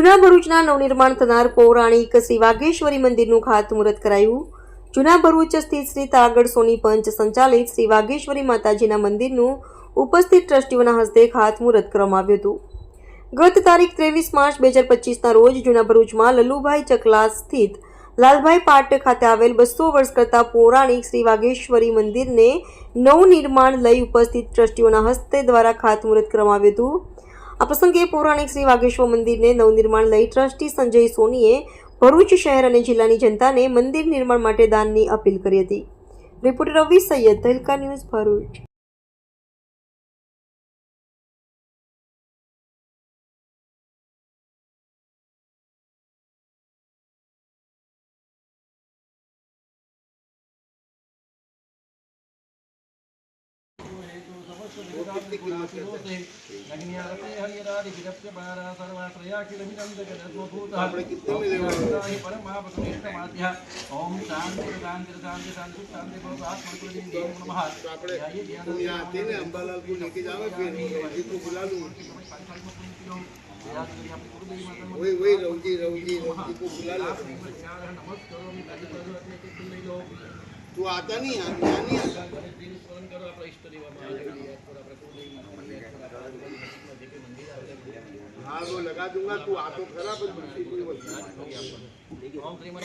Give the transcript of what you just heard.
જૂના ભરૂચના નવનિર્માણ થનાર પૌરાણિક શ્રી વાઘેશ્વરી મંદિરનું ખાતમુહૂર્ત કરાયું. જૂના ભરૂચ સ્થિત શ્રી તાગડ સોની પંચ સંચાલિત શ્રી વાઘેશ્વરી માતાજીના મંદિરનું ઉપસ્થિત ટ્રસ્ટીઓના હસ્તે ખાતમુહૂર્ત કરવામાં આવ્યું હતું. ગત તારીખ ત્રેવીસ માર્ચ બે હજાર પચીસના રોજ જૂના ભરૂચમાં લલુભાઈ ચકલા સ્થિત લાલભાઈ પાટ ખાતે આવેલ બસો વર્ષ કરતા પૌરાણિક શ્રી વાઘેશ્વરી મંદિરને નવનિર્માણ લઈ ઉપસ્થિત ટ્રસ્ટીઓના હસ્તે દ્વારા ખાતમુહૂર્ત કરવામાં આવ્યું હતું. આ પ્રસંગે પૌરાણિક શ્રી વાઘેશ્વર મંદિરને નવનિર્માણ લઈ ટ્રસ્ટી સંજય સોનીએ ભરૂચ શહેર અને જિલ્લાની જનતાને મંદિર નિર્માણ માટે દાનની અપીલ કરી હતી. Reporter Ravi Sayyed Tehelka news Bharuch. ओम शांति शांति शांति शांति शांति बहुत आत्मकुल नमः आइए ध्यान आते हैं अंबालाल को लेके जाओ फिर इसको बुला लूँ वही वही रहूँगी रहूँगी को बुला लो नमस्कार आता नहीं यहाँ यहाँ नहीं आता हाँ वो लगा दूंगा तू आतो खरा पर दूसरी कोई वस्तु ओम श्रीमद